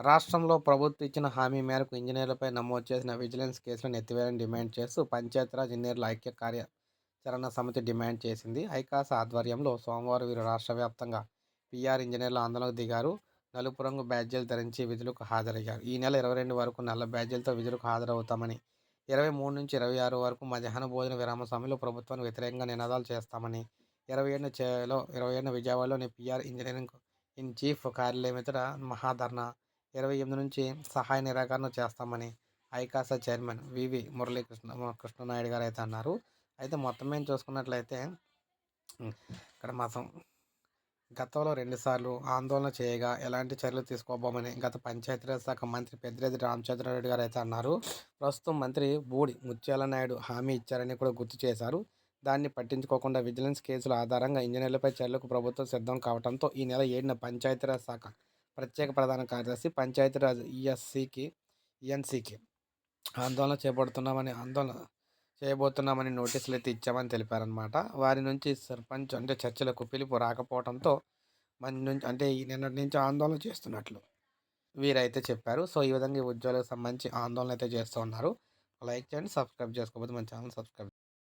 రాష్ట్రంలో ప్రభుత్వం ఇచ్చిన హామీ మేరకు ఇంజనీర్లపై నమోదు చేసిన విజిలెన్స్ కేసులను ఎత్తివేయాలని డిమాండ్ చేస్తూ పంచాయతీరాజ్ ఇంజనీర్ల ఐక్య కార్యాచరణ సమితి డిమాండ్ చేసింది. ఐకాస ఆధ్వర్యంలో సోమవారం వీరు రాష్ట్ర వ్యాప్తంగా పీఆర్ ఇంజనీర్ల ఆందోళనకు దిగారు. నలుపు రంగు బ్యాడ్జీలు ధరించి విధులకు హాజరయ్యారు. ఈ నెల ఇరవై రెండు వరకు నల్ల బ్యాడ్జీలతో విధులకు హాజరవుతామని ఇరవై మూడు నుంచి ఇరవై ఆరు వరకు మధ్యాహ్న భోజన విరామ సమయంలో ప్రభుత్వానికి వ్యతిరేకంగా నినాదాలు చేస్తామని ఇరవై ఏడున చేలో ఇరవై ఏడున విజయవాడలోని పీఆర్ ఇంజనీరింగ్ ఇన్ చీఫ్ కార్యాలయం ఇతర మహాధర్నా ఇరవై ఎనిమిది నుంచి సహాయ నిరాకరణ చేస్తామని ఐకాసా chairman V V Muralikrishna Krishna Naidu గారు అయితే అన్నారు. అయితే మొత్తం మేము చూసుకున్నట్లయితే ఇక్కడ మాత్రం గతంలో రెండుసార్లు ఆందోళన చేయగా ఎలాంటి చర్యలు తీసుకోబోమని గత పంచాయతీరాజ్ శాఖ మంత్రి పెద్దిరెడ్డి రామచంద్రారెడ్డి గారు అయితే అన్నారు. ప్రస్తుతం మంత్రి బూడి ముత్యాల నాయుడు హామీ ఇచ్చారని కూడా గుర్తు చేశారు. దాన్ని పట్టించుకోకుండా విజిలెన్స్ కేసుల ఆధారంగా ఇంజనీర్లపై చర్యలకు ప్రభుత్వం సిద్ధం కావడంతో ఈ నెల ఏడున పంచాయతీరాజ్ శాఖ ప్రత్యేక ప్రధాన కార్యదర్శి పంచాయతీరాజ్ ఈఎస్సికి ఈఎన్సికి ఆందోళన చేపడుతున్నామని ఆందోళన చేయబోతున్నామని నోటీసులు అయితే ఇచ్చామని తెలిపారనమాట వారి నుంచి సర్పంచ్ అంటే చర్చలకు పిలుపు రాకపోవడంతో మన నుంచి అంటే నిన్నటి నుంచి ఆందోళన చేస్తున్నట్లు వీరైతే చెప్పారు. సో ఈ విధంగా ఈ ఉద్యోగులకు సంబంధించి ఆందోళన అయితే చేస్తూ ఉన్నారు. లైక్ చేయండి సబ్స్క్రైబ్ చేసుకోకపోతే మన ఛానల్ సబ్స్క్రైబ్